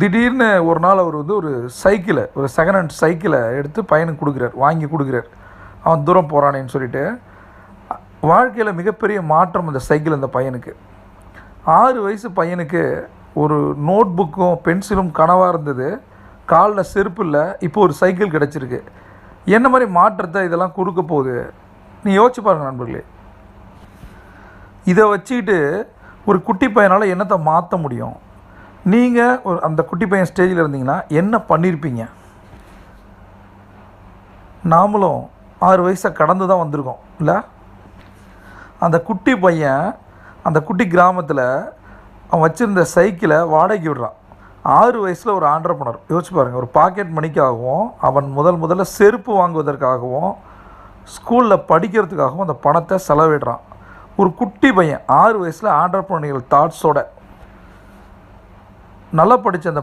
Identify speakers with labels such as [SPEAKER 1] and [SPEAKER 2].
[SPEAKER 1] திடீர்னு ஒரு நாள் அவர் வந்து ஒரு சைக்கிளை ஒரு செகண்ட் ஹேண்ட் சைக்கிளை எடுத்து பையனுக்கு கொடுக்குறார் வாங்கி கொடுக்குறார். அவன் தூரம் போகிறானேன்னு சொல்லிட்டு வாழ்க்கையில் மிகப்பெரிய மாற்றம் அந்த சைக்கிள் அந்த பையனுக்கு. ஆறு வயசு பையனுக்கு ஒரு நோட் புக்கும் பென்சிலும் கனவாக இருந்தது. காலில் செருப்பு இல்லை இப்போ ஒரு சைக்கிள் கிடச்சிருக்கு. என்ன மாதிரி மாற்றத்தை இதெல்லாம் கொடுக்க போகுது? நீ யோசிச்சு பாருங்க நண்பர்களே. இதை வச்சுக்கிட்டு ஒரு குட்டி பையனால் என்னத்தை மாற்ற முடியும்? நீங்கள் ஒரு அந்த குட்டி பையன் ஸ்டேஜில் இருந்தீங்கன்னா என்ன பண்ணியிருப்பீங்க நாமளும் ஆறு வயசை கடந்து தான் வந்திருக்கோம் இல்லை? அந்த குட்டி பையன் அந்த குட்டி கிராமத்தில் அவன் வச்சுருந்த சைக்கிளை வாடகைக்கு விடுறான். ஆறு வயசில் ஒரு ஆண்டர்பனர் யோசிச்சு பாருங்கள் ஒரு பாக்கெட் மணிக்காகவும் அவன் முதல் முதல்ல செருப்பு வாங்குவதற்காகவும் ஸ்கூலில் படிக்கிறதுக்காகவும் அந்த பணத்தை செலவிடுறான். ஒரு குட்டி பையன் ஆறு வயசில் ஆண்டர்பனிகள் தாட்ஸோட நல்லா படித்த அந்த